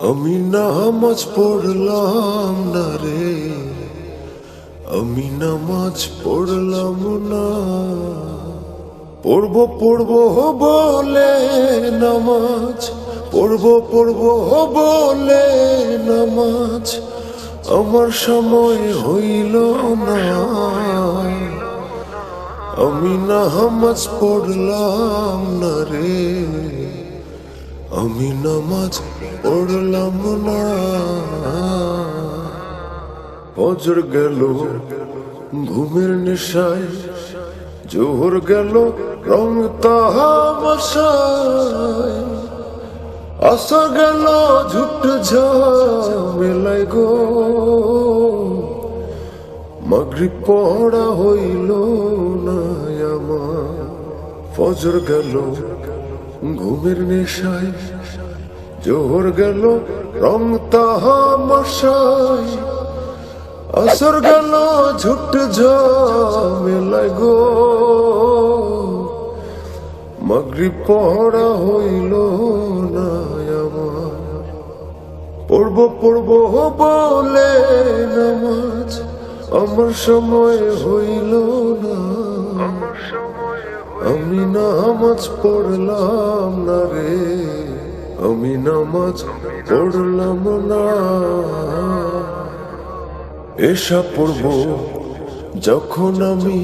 আমি নামাজ পড়লাম না রে। আমি নামাজ পড়লাম না। পড়ব পড়ব বলে নামাজ পড়ব পড়ব বলে নামাজ। আমার সময় হইল না আমি নামাজ পড়লাম না রে। আমি নামাজ পড়লাম না। ফজর গেল, ঘুমের নেশায়। জোহর গেল, রং তাহামশায় আসা গেল ঝুট ঝামেলাই গো। মাগরি পড়া হইল না আমার। ফজর গেল, ঘুমের নেশায়। জোহর গেল, রং তাহামশায় আসর গেল ঝুট ঝামেলায় গো। মাগরি পড়া হইল না আমার। পড়ব পড়ব বলে নামাজ, আমার সময় হইল না। আমি নামাজ পড়লাম না রে, আমি নামাজ পড়লাম না। এসা পড়ব যখন আমি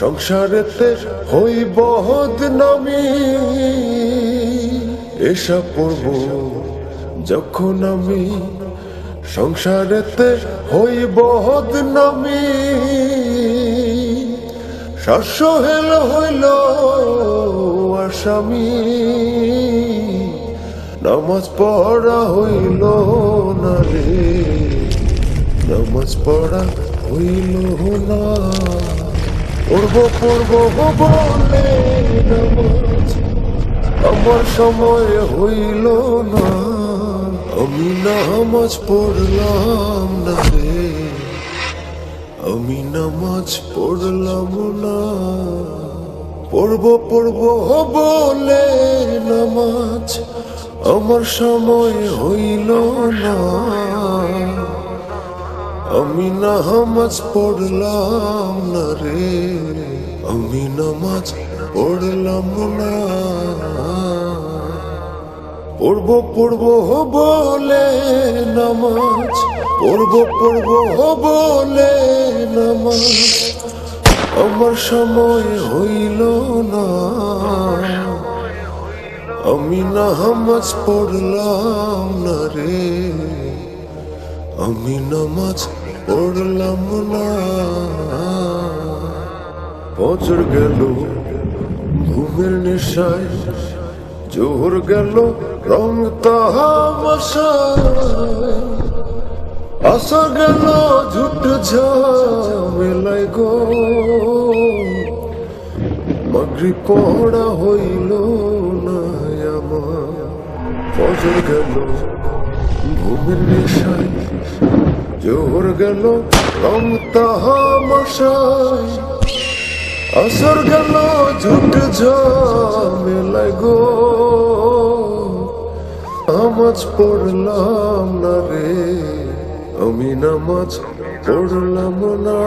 সংসারেতে হই বহদ নামি। এসা পড়ব যখন আমি সংসারেতে হই বহদ নামি। শাস্য হেল হইল আসামি। নামাজ পড়া হইল না রে। নামাজ পড়া হইল না। পড়ব পড়ব বলে আমার সময় হইল না, আমি নামাজ পড়লাম না রে। আমি নামাজ পড়লাম না। পড়ব পড়ব, বলে নামাজ আমার সময় হইল না। আমি নামাজ পড়লাম না রে। আমি নামাজ পড়লাম না। পড়ব পড়ব বলে নামাজ। পড়ব পড়ব বলে নামাজ। আমার সময় হইল না। আমি নামাজ পড়লাম না রে। আমি নামাজ পড়লাম না। বছর গেল, ঘুমের নেশায় জোহর গেল, রং আসা গেল, ঝুট ঝামেলাই গো। মাগরি পড়া হইল না আমার। ফজর গেল, ঘুমের নেশায় জোহর গেল, রং তাহামশায় আসর গেল ঝুট ঝামেলাই গো। নামাজ পড়লাম না রে, আমি নামাজ পড়লাম না।